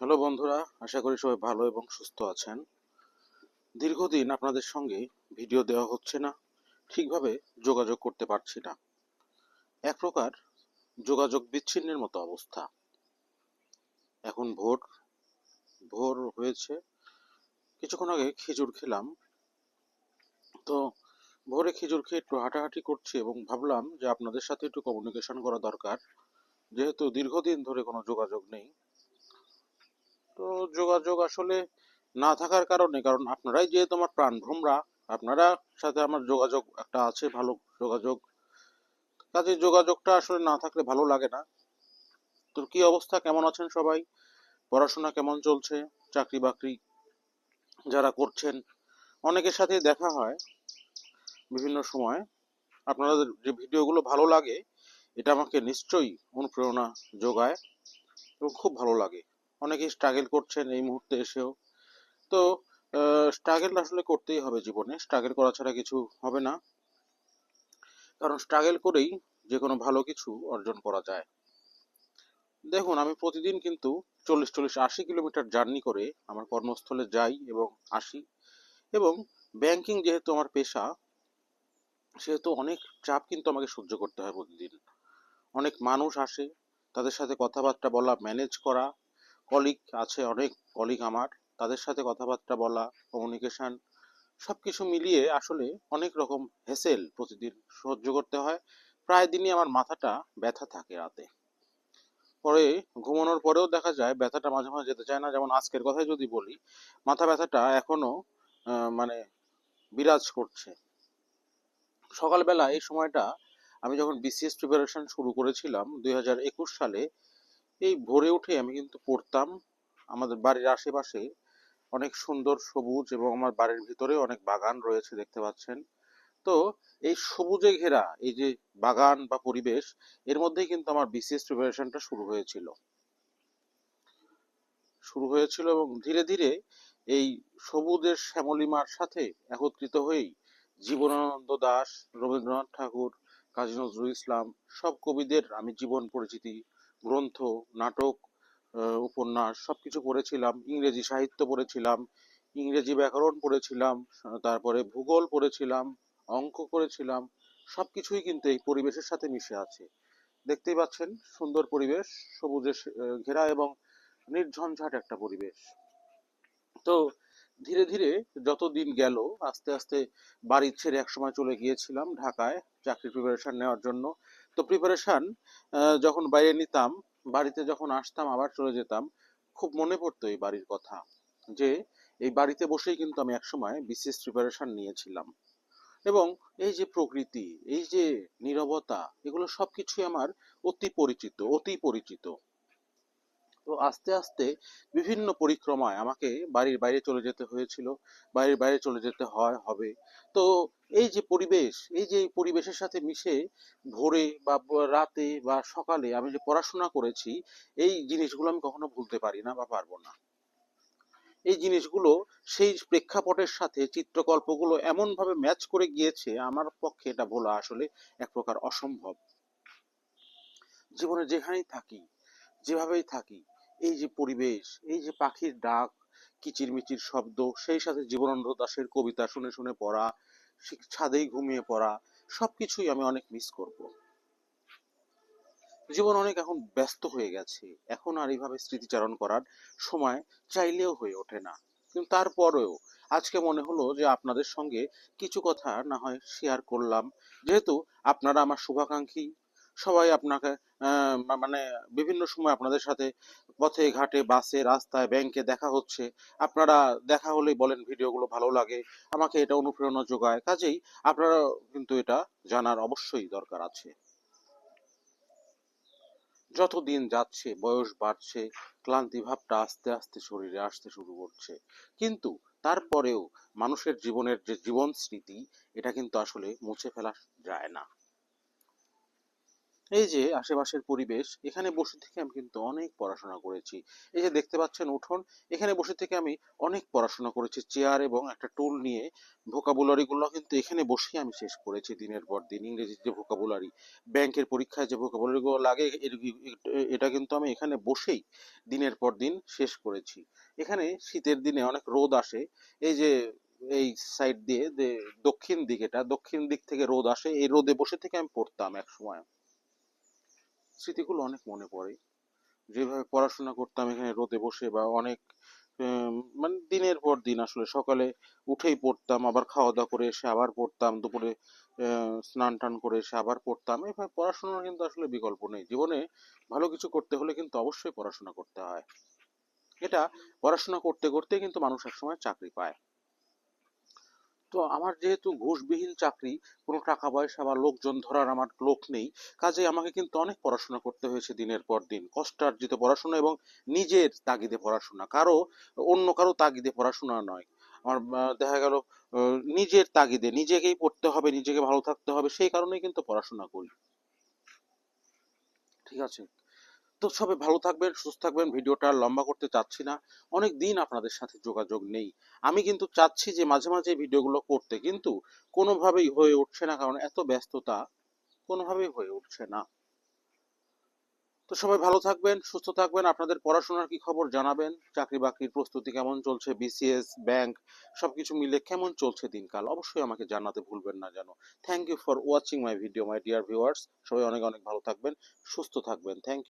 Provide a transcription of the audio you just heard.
Hello বন্ধুরা, আশা করি সবাই ভালো এবং সুস্থ আছেন। দীর্ঘদিন আপনাদের সঙ্গে ভিডিও দেওয়া হচ্ছে না, ঠিকভাবে যোগাযোগ করতে পারছি না। এক প্রকার যোগাযোগ বিচ্ছিন্নের মতো অবস্থা। এখন ভোর ভোর হয়েছে, কিছুক্ষণ আগে খেজুর খেলাম। তো ভোরে খেজুর খেয়ে একটু হাঁটাহাঁটি করছি এবং ভাবলাম যে আপনাদের সাথে একটু কমিউনিকেশন করা দরকার। যেহেতু দীর্ঘদিন ধরে কোনো যোগাযোগ নেই তো যোগাযোগ আসলে না থাকার কারণে, কারণ আপনারাই যেহেতু আমার প্রাণ ভ্রমরা, আপনারা সাথে আমার যোগাযোগ একটা আছে, ভালো যোগাযোগ। কাজে যোগাযোগটা আসলে না থাকলে ভালো লাগে না। তো কি অবস্থা? কেমন আছেন সবাই? পড়াশোনা কেমন চলছে? চাকরি বাকরি যারা করছেন, অনেকের সাথে দেখা হয় বিভিন্ন সময়। আপনাদের যে ভিডিওগুলো ভালো লাগে, এটা আমাকে নিশ্চয়ই অনুপ্রেরণা যোগায় এবং খুব ভালো লাগে। অনেকেই স্ট্রাগল করছেন এই মুহূর্তে এসেও। তো স্ট্রাগল আসলে করতেই হবে জীবনে। স্ট্রাগল করা ছাড়া কিছু হবে না। কারণ স্ট্রাগল করেই যে কোনো ভালো কিছু অর্জন করা যায়। দেখুন, আমি প্রতিদিন কিন্তু চল্লিশ চল্লিশ আশি কিলোমিটার জার্নি করে আমার কর্মস্থলে যাই এবং আসি। এবং ব্যাংকিং যেহেতু আমার পেশা, সেহেতু অনেক চাপ কিন্তু আমাকে সহ্য করতে হয় প্রতিদিন। অনেক মানুষ আসে, তাদের সাথে কথাবার্তা বলা ম্যানেজ করা কলিগ আছে অনেক কলিগ আমার। তাদের সাথে কথাবার্তা বলা কমিউনিকেশন সব কিছু মিলিয়ে আসলে অনেক রকম হেসেল প্রতিদিন সহ্য করতে হয়। প্রায় দিনই আমার মাথাটা ব্যথা থাকে রাতে। পরে ঘুমানোর পরেও দেখা যায় ব্যথাটা মাঝে মাঝে যেতে চায় না। যেমন আজকের কথাই যদি বলি, মাথা ব্যথাটা এখনও মানে বিরাজ করছে। সকালবেলা এই সময়টা আমি যখন বিসিএস প্রিপারেশন শুরু করেছিলাম দুই হাজার একুশ সালে এই ভোরে উঠে আমি কিন্তু পড়তাম। আমাদের বাড়ির আশেপাশে অনেক সুন্দর সবুজ এবং আমার বাড়ির ভিতরে অনেক বাগান রয়েছে দেখতে পাচ্ছেন। তো এই সবুজে ঘেরা, এই যে বাগান বা পরিবেশ, এর মধ্যেই কিন্তু আমার বিসিএস প্রিপারেশনটা শুরু হয়েছিল। শুরু হয়েছিল এবং ধীরে ধীরে এই সবুজের শ্যামলিমার সাথে একত্রিত হয়েই জীবনানন্দ দাশ রবীন্দ্রনাথ ঠাকুর, কাজী নজরুল ইসলাম সব কবিদের আমি জীবন পরিচিতি গ্রন্থ, নাটক উপন্যাস সবকিছু পড়েছিলাম। ইংরেজি সাহিত্য পড়েছিলাম, ইংরেজি ব্যাকরণ পড়েছিলাম তারপরে ভূগোল পড়েছিলাম, অঙ্ক করেছিলাম, সবকিছুই কিন্তু এই পরিবেশের সাথে মিশে আছে। দেখতেই পাচ্ছেন, সুন্দর পরিবেশ সবুজে ঘেরা এবং নির্ঝঞ্ঝাট একটা পরিবেশ। তো ধীরে ধীরে যত দিন গেল, আস্তে আস্তে বাড়ি ছেড়ে একসময় চলে গিয়েছিলাম ঢাকায় চাকরির প্রিপারেশন নেওয়ার জন্য। তো প্রিপারেশন যখন বাইরে নিতাম, বাড়িতে যখন আসতাম, আবার চলে যেতাম, খুব মনে পড়তো এই বাড়ির কথা, যে এই বাড়িতে বসেই কিন্তু আমি একসময় বিশেষ প্রিপারেশন নিয়েছিলাম। এবং এই যে প্রকৃতি, এই যে নিরবতা, এগুলো সবকিছুই আমার অতি পরিচিত অতি পরিচিত। তো আস্তে আস্তে বিভিন্ন পরিক্রমায় আমাকে বাড়ির বাইরে চলে যেতে হয়েছিল, বাড়ির বাইরে চলে যেতে হয়, হবে। তো এই যে পরিবেশ, এই যে পরিবেশের সাথে মিশে ভোরে বা রাতে বা সকালে আমি যে পড়াশোনা করেছি, এই জিনিসগুলো আমি কখনো ভুলতে পারি না বা পারব না। এই জিনিসগুলো সেই প্রেক্ষাপটের সাথে চিত্রকল্পগুলো এমন ভাবে ম্যাচ করে গিয়েছে, আমার পক্ষে এটা বলা আসলে এক প্রকার অসম্ভব। জীবনে যেখানেই থাকি, যেভাবেই থাকি এই যে পরিবেশ, এই যে পাখির ডাক, কিচিরমিচির শব্দ, সেই সাথে জীবনানন্দ দাশের কবিতা শুনে শুনে পড়া ছাদেই ঘুমিয়ে পড়া, সবকিছুই আমি অনেক মিস করব। জীবন অনেক এখন ব্যস্ত হয়ে গেছে। এখন আর এইভাবে স্মৃতিচারণ করার সময় চাইলেও হয়ে ওঠে না। কিন্তু তারপরেও আজকে মনে হলো যে আপনাদের সঙ্গে কিছু কথা না হয় শেয়ার করলাম। যেহেতু আপনারা আমার শুভাকাঙ্ক্ষী, সবাই আপনাকে মানে বিভিন্ন সময় আপনাদের সাথে পথে, ঘাটে, বাসে, রাস্তায় ব্যাংকে দেখা হচ্ছে। আপনারা দেখা হলেই বলেন ভিডিওগুলো ভালো লাগে, আমাকে এটা অনুপ্রেরণা যোগায়। কাজেই আপনারা কিন্তু এটা জানার অবশ্যই দরকার আছে। যত দিন যাচ্ছে, বয়স বাড়ছে, ক্লান্তি ভাবটা আস্তে আস্তে শরীরে আসতে শুরু করছে। কিন্তু তারপরেও মানুষের জীবনের যে জীবন স্মৃতি, এটা কিন্তু আসলে মুছে ফেলা যায় না। এই যে আশেপাশের পরিবেশ, এখানে বসে থেকে আমি কিন্তু অনেক পড়াশোনা করেছি। এই যে দেখতে পাচ্ছেন উঠোন, এখানে বসে থেকে আমি অনেক পড়াশোনা করেছি। চেয়ার এবং একটা টুল নিয়ে ভোকাবুলারি গুলো কিন্তু এখানে বসেই আমি শেষ করেছি দিনের পর দিন। ইংরেজির যে ভোকাবুলারি, ব্যাংকের পরীক্ষায় যে ভোকাবুলারি গুলো লাগে এটা কিন্তু আমি এখানে বসেই দিনের পর দিন শেষ করেছি। এখানে শীতের দিনে অনেক রোদ আসে। এই যে, এই সাইড দিয়ে যে দক্ষিণ দিক এটা দক্ষিণ দিক থেকে রোদ আসে। এই রোদে বসে থেকে আমি পড়তাম এক সময়। স্মৃতিগুলো অনেক মনে পড়ে। যেভাবে পড়াশোনা করতাম এখানে রোদে বসে বা অনেক মানে দিনের পর দিন আসলে সকালে উঠেই পড়তাম, আবার খাওয়া দাওয়া করে এসে আবার পড়তাম, দুপুরে স্নান টান করে এসে আবার পড়তাম। এভাবে পড়াশোনার কিন্তু আসলে বিকল্প নেই। জীবনে ভালো কিছু করতে হলে কিন্তু অবশ্যই পড়াশোনা করতে হয়। এটা পড়াশোনা করতে করতে কিন্তু মানুষ একসময় চাকরি পায়। তো আমার যেহেতু ঘুষবিহীন চাকরি, কোনো টাকা পয়সা বা লোকজন ধরার আমার লোক নেই কাজে আমাকে কিন্তু অনেক পড়াশোনা করতে হয়েছে দিনের পর দিন। কষ্টার্জিত পড়াশোনা এবং নিজের তাগিদে পড়াশোনা, কারও, অন্য কারও তাগিদে পড়াশোনা নয়। আমার দেখা গেল নিজের তাগিদে, নিজেকেই পড়তে হবে, নিজেকে ভালো থাকতে হবে, সেই কারণেই কিন্তু পড়াশোনা করি। ঠিক আছে? তো সবাই ভালো থাকবেন, সুস্থ থাকবেন। ভিডিওটা লম্বা করতে চাচ্ছি না। অনেক দিন আপনাদের সাথে যোগাযোগ নেই। আমি কিন্তু চাচ্ছি যে মাঝে মাঝে ভিডিওগুলো করতে, কিন্তু কোনোভাবেই হয়ে উঠছে না, কারণ এত ব্যস্ততা কোনোভাবেই হয়ে উঠছে না। তো সবাই ভালো থাকবেন, সুস্থ থাকবেন। আপনাদের পড়াশোনার কি খবর জানাবেন? চাকরি বাকরির প্রস্তুতি কেমন চলছে? বিসিএস ব্যাংক সবকিছু মিলে কেমন চলছে দিনকাল? অবশ্যই আমাকে জানাতে ভুলবেন না যেন। Thank you for watching my video my dear viewers সবাই অনেক অনেক ভালো থাকবেন, সুস্থ থাকবেন। থ্যাংক